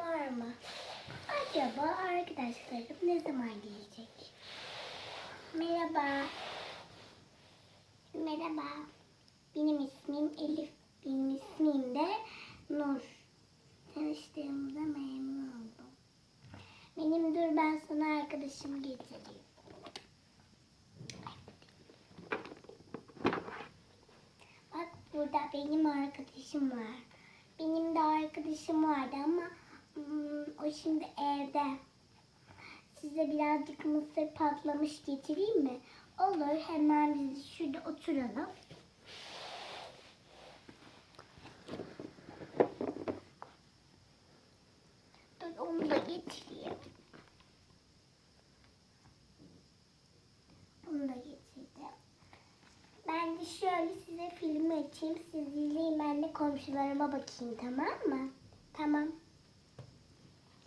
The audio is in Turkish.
var mı? Acaba arkadaşlarım ne zaman gelecek? Merhaba. Merhaba. Benim ismim Elif. Benim ismim de Nur. Tanıştığımıza memnun oldum. Benim dur ben sana arkadaşım getireyim. Bak burada benim arkadaşım var. Benim de arkadaşım vardı ama şimdi evde. Size birazcık mısır patlamış getireyim mi? Olur hemen biz şurada oturalım. Dur onu da getireyim. Bunu da getirdim. Ben de şöyle size filmi açayım. Siz izleyin ben de komşularıma bakayım tamam mı?